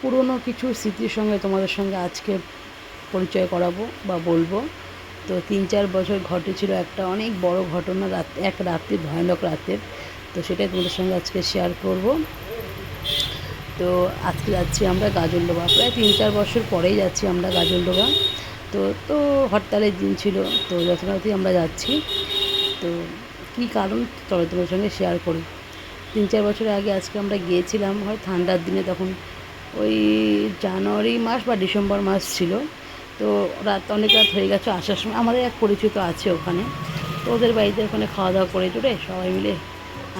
পুরনো কিছু স্মৃতির সঙ্গে তোমাদের সঙ্গে আজকে পরিচয় করাবো বা বলব। তো তিন চার বছর ঘটেছিল একটা অনেক বড় ঘটনা রাত, এক রাত্রি ভয়ানক রাতের। তো সেটাই তোমাদের সঙ্গে আজকে শেয়ার করব। তো আজকে যাচ্ছি আমরা গাজলডোবা। প্রায় তিন চার বছর পরেই যাচ্ছি আমরা গাজলডোবা। তো তো হরতালের দিন ছিল, তো যথাযথই আমরা যাচ্ছি। তো কী কারণ চলো তোমাদের সঙ্গে শেয়ার করি। তিন চার বছর আগে আজকে আমরা গিয়েছিলাম, হয় ঠান্ডার দিনে তখন ওই জানুয়ারি মাস বা ডিসেম্বর মাস ছিল। তো রাত অনেক রাত হয়ে গেছে আসার সময়। আমাদের এক পরিচিত আছে ওখানে। তো ওদের বাড়িতে ওখানে খাওয়া দাওয়া করে টুরে সবাই মিলে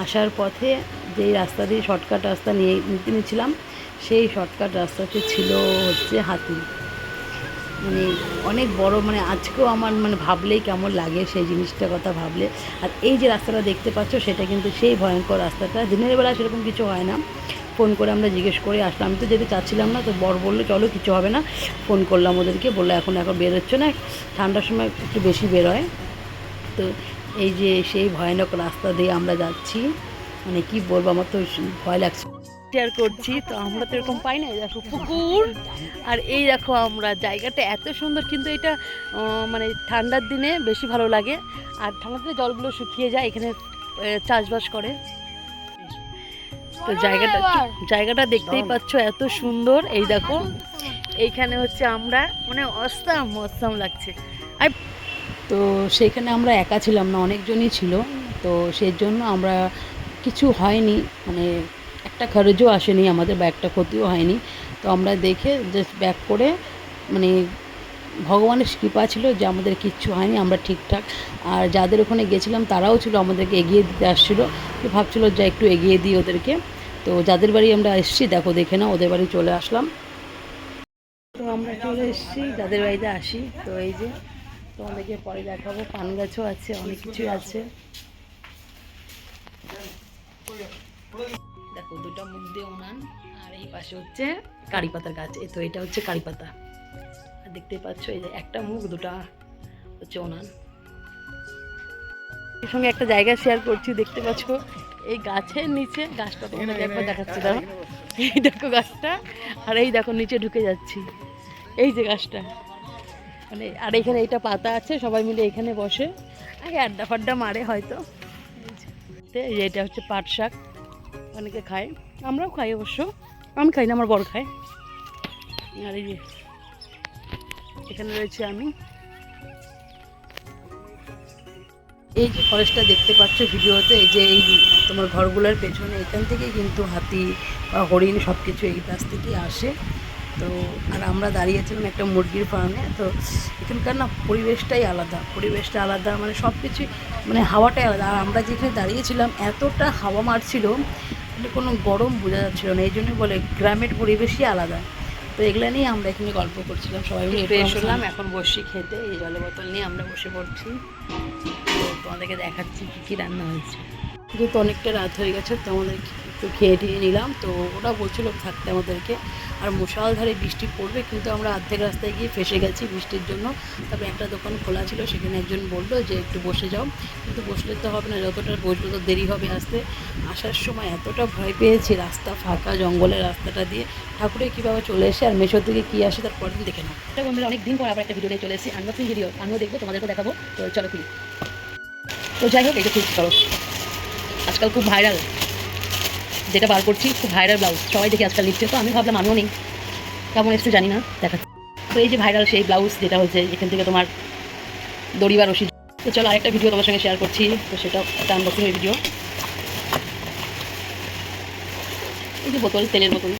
আসার পথে যেই রাস্তা দিয়ে শর্টকাট রাস্তা নিয়ে নিতে নিয়েছিলাম, সেই শর্টকাট রাস্তাতে ছিল হচ্ছে হাতি। মানে অনেক বড় মানে আজকেও আমার মানে ভাবলেই কেমন লাগে সেই জিনিসটার কথা ভাবলে। আর এই যে রাস্তাটা দেখতে পাচ্ছ, সেটা কিন্তু সেই ভয়ঙ্কর রাস্তাটা। দিনের বেলা সেরকম কিছু হয় না। ফোন করে আমরা জিজ্ঞেস করে আসলাম। আমি তো যেতে চাচ্ছিলাম না, তো বর বলল, চলো, কিছু হবে না। ফোন করলাম ওদেরকে, বলল, এখন এখন বেরোচ্ছে না। ঠান্ডার সময় একটু বেশি বেরোয়। তো এই যে সেই ভয়ানক রাস্তা দিয়ে আমরা যাচ্ছি মানে কি বলব, আমার তো ভয় লাগছে। শেয়ার করছি, তো আমরা তো এরকম পাই না দেখো পুকুর। আর এই দেখো আমরা, জায়গাটা এত সুন্দর, কিন্তু এটা মানে ঠান্ডার দিনে বেশি ভালো লাগে। আর ঠান্ডার দিনে জলগুলো শুকিয়ে যায়, এখানে চাষবাস করে। তো জায়গাটা জায়গাটা দেখতেই পাচ্ছ এত সুন্দর। এই দেখো এইখানে হচ্ছে আমরা মানে অস্তাম অস্তাম লাগছে। আর তো সেখানে আমরা একা ছিলাম না অনেকজনই ছিল। তো সেই জন্য আমরা কিছু হয়নি মানে একটা খরচও আসেনি আমাদের ব্যাগটা ক্ষতিও হয়নি। তো আমরা দেখে জাস্ট ব্যাক করে মানে ভগবানের কৃপা ছিল যে আমাদের কিচ্ছু হয়নি, আমরা ঠিকঠাক। আর যাদের ওখানে গেছিলাম তারাও ছিল, আমাদেরকে এগিয়ে দিতে আসছিল। তো ভাবছিল যে একটু এগিয়ে দিই ওদেরকে। তো যাদের বাড়ি আমরা এসেছি, দেখো দেখে না ওদের বাড়ি চলে আসলাম। তো আমরা চলে এসেছি, যাদের বাড়িতে আসি। তো এই যে তোমাদেরকে পরে দেখাবো, পান গাছও আছে, অনেক কিছুই আছে। দেখো, দুটো মুখ দিয়ে উনান, আর এই পাশে হচ্ছে কারি পাতার গাছ। তো, এটা হচ্ছে কারি পাতা। আর দেখতেই পাচ্ছ এই যে একটা মুখ দুটা হচ্ছে উনান এর সঙ্গে একটা জায়গা শেয়ার করছি দেখতে পাচ্ছ? এই গাছের নিচে গাছটা তোমাদের একবার দেখাচ্ছি দাও এই দেখো গাছটা আর এই দেখো নিচে ঢুকে যাচ্ছি। এই যে গাছটা। মানে আর এখানে এইটা পাতা আছে সবাই মিলে এখানে বসে। আগে আড্ডা ফাড্ডা মারে হয়তো। এটা হচ্ছে পাট শাক। অনেকে খায়। আমরাও খাই অবশ্য। আমি খাই না আমার বড় খায়। আর এই যে এখানে রয়েছে আমি। এই যে ফরেস্টটা দেখতে পাচ্ছ ভিডিওতে, এই যে এই তোমার ঘরগুলোর পেছনে, এখান থেকেই কিন্তু হাতি বা হরিণ সব কিছু এই কাছ থেকেই আসে। তো, আর আমরা দাঁড়িয়েছিলাম একটা মুরগির ফার্মে তো, এখানকার না পরিবেশটাই আলাদা। পরিবেশটা আলাদা মানে সব কিছুই মানে হাওয়াটাই আলাদা। আর আমরা যেখানে দাঁড়িয়েছিলাম, এতটা হাওয়া মারছিল মানে কোনো গরম বোঝা যাচ্ছিল না। এই জন্য বলে, গ্রামের পরিবেশই আলাদা। তো এগুলো নিয়ে আমরা এখানে গল্প করছিলাম সবাই মিলে ফ্রেশ হলাম এখন বসি খেতে এই জলের বোতল নিয়ে আমরা বসে পড়ছি। তো তোমাদেরকে দেখাচ্ছি কী কী রান্না হয়েছে। যেহেতু অনেকটা রাত হয়ে গেছে তো খেয়ে টিয়ে নিলাম। তো ওরা বলছিল থাকতে আমাদেরকে। আর মুষালধারে বৃষ্টি পড়বে, কিন্তু আমরা অর্ধেক রাস্তায় গিয়ে ফেসে গেছি বৃষ্টির জন্য। তারপরে একটা দোকান খোলা ছিল, সেখানে একজন বলল যে একটু বসে যাও। কিন্তু বসলে তো হবে না, যতটা বসবে তো দেরি হবে আসতে। আসার সময় এতটা ভয় পেয়েছি, রাস্তা ফাঁকা, জঙ্গলের রাস্তাটা দিয়ে। ঠাকুরে কীভাবে চলে এসে আর মেশোর থেকে কী আসে তার পরের দিন দেখে নাও। এটা বন্ধুরা অনেক দিন পর আবার একটা ভিডিও নিয়ে চলে এসেছি আনবক্সিং ভিডিও আমিও দেখব তোমাদেরকে দেখাবো। তো চলো খুলি। তো যাই হোক এটা খুব চলো। আজকাল খুব ভাইরাল যেটা বার করছি, খুব ভাইরাল ব্লাউজ সবাই দেখি আজকাল নিচ্ছে, তো আমি ভাবলাম, আমিও নেই। কেমন এসছে জানি না, দেখাচ্ছি। তো এই যে ভাইরাল সেই ব্লাউজ যেটা হচ্ছে এখান থেকে তোমার দড়ি বা তো চলো আরেকটা ভিডিও তোমার সঙ্গে শেয়ার করছি, তো সেটা একটা আনবক্সিংয়ের ভিডিও এই যে বোতল, তেলের বোতল।